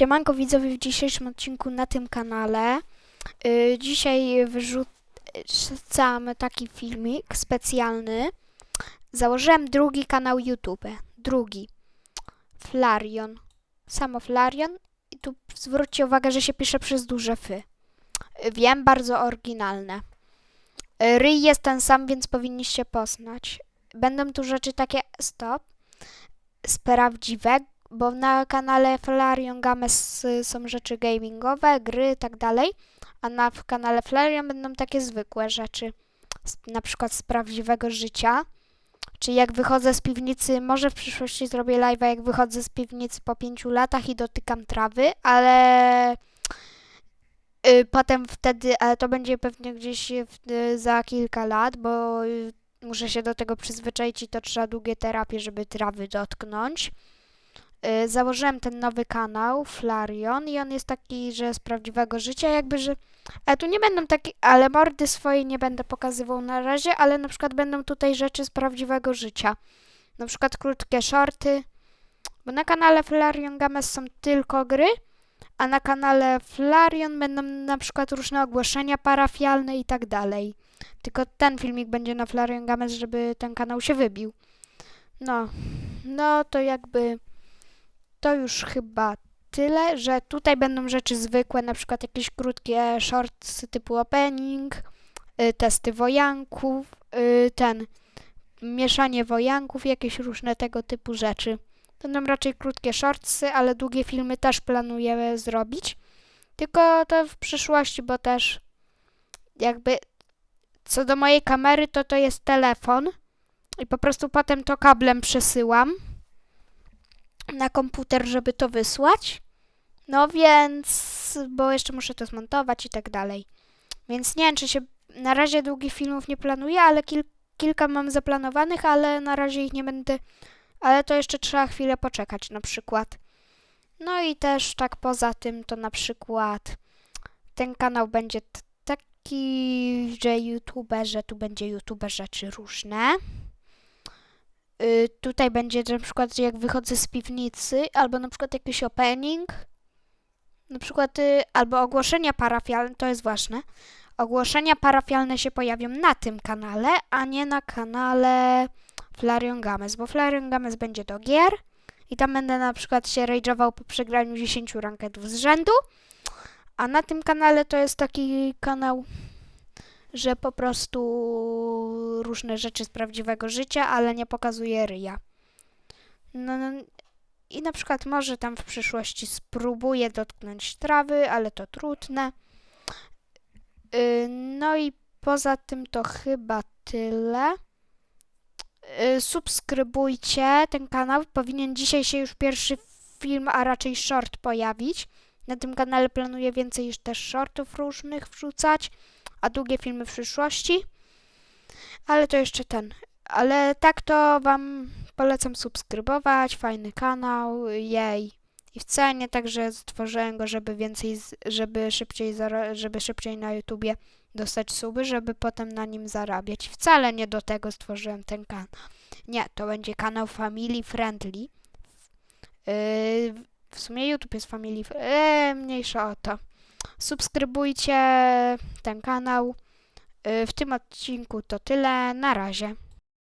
Siemanko widzowie w dzisiejszym odcinku na tym kanale. Y, dzisiaj wyrzucamy taki filmik specjalny. Założyłem drugi kanał YouTube. Drugi. Flarion. Samo Flarion. I tu zwróćcie uwagę, że się pisze przez duże fy. Y, Wiem, bardzo oryginalne. Y, Ryj jest ten sam, więc powinniście poznać. Będą tu rzeczy takie stop z prawdziwego bo na kanale Flareon Games y, są rzeczy gamingowe, gry i tak dalej, a na w kanale Flareon będą takie zwykłe rzeczy, na przykład z prawdziwego życia. Czy jak wychodzę z piwnicy, może w przyszłości zrobię live'a, jak wychodzę z piwnicy po pięciu latach i dotykam trawy, ale y, potem wtedy, ale to będzie pewnie gdzieś w, y, za kilka lat, bo y, muszę się do tego przyzwyczaić i to trzeba długie terapie, żeby trawy dotknąć y, założyłem ten nowy kanał, Flarion, i on jest taki, że z prawdziwego życia, jakby, że. Ale tu nie będą takie, ale mordy swojej nie będę pokazywał na razie, ale na przykład będą tutaj rzeczy z prawdziwego życia. Na przykład krótkie shorty, bo na kanale Flarion Games są tylko gry, a na kanale Flarion będą na przykład różne ogłoszenia parafialne i tak dalej. Tylko ten filmik będzie na Flarion Games, żeby ten kanał się wybił. No, no to jakby to już chyba tyle, że tutaj będą rzeczy zwykłe, na przykład jakieś krótkie shorts typu opening, y, testy wojanków, y, ten, mieszanie wojanków, jakieś różne tego typu rzeczy. Będą raczej krótkie shortsy, ale długie filmy też planuję zrobić. Tylko to w przyszłości, bo też jakby co do mojej kamery, to to jest telefon i po prostu potem to kablem przesyłam na komputer, żeby to wysłać. No więc, bo jeszcze muszę to zmontować i tak dalej. Więc nie wiem, czy się na razie długich filmów nie planuję, ale kil, kilka mam zaplanowanych, ale na razie ich nie będę. Ale to jeszcze trzeba chwilę poczekać, na przykład. No i też tak poza tym, to na przykład ten kanał będzie taki, że youtuberze, tu będzie youtuber rzeczy różne. Y, tutaj będzie na przykład jak wychodzę z piwnicy, albo na przykład jakiś opening, na przykład y, albo ogłoszenia parafialne, to jest ważne. Ogłoszenia parafialne się pojawią na tym kanale, a nie na kanale Flarion Games, bo Flarion Games będzie do gier i tam będę na przykład się rage'ował po przegraniu 10 ranketów z rzędu, a na tym kanale to jest taki kanał że po prostu różne rzeczy z prawdziwego życia, ale nie pokazuje ryja. No, no, i na przykład może tam w przyszłości spróbuję dotknąć trawy, ale to trudne. Yy, no i poza tym to chyba tyle. Yy, subskrybujcie ten kanał. Powinien dzisiaj się już pierwszy film, a raczej short pojawić. Na tym kanale planuję więcej też shortów różnych wrzucać a długie filmy w przyszłości. Ale to jeszcze ten. Ale tak to Wam polecam subskrybować. Fajny kanał, jej. I w cenie, także stworzyłem go, żeby więcej, żeby szybciej, żeby szybciej na YouTubie dostać suby, żeby potem na nim zarabiać. Wcale nie do tego stworzyłem ten kanał. Nie, to będzie kanał family friendly. Yy, w sumie YouTube jest family friendly. Eee, mniejsza o to subskrybujcie ten kanał. Y, W tym odcinku to tyle. Na razie.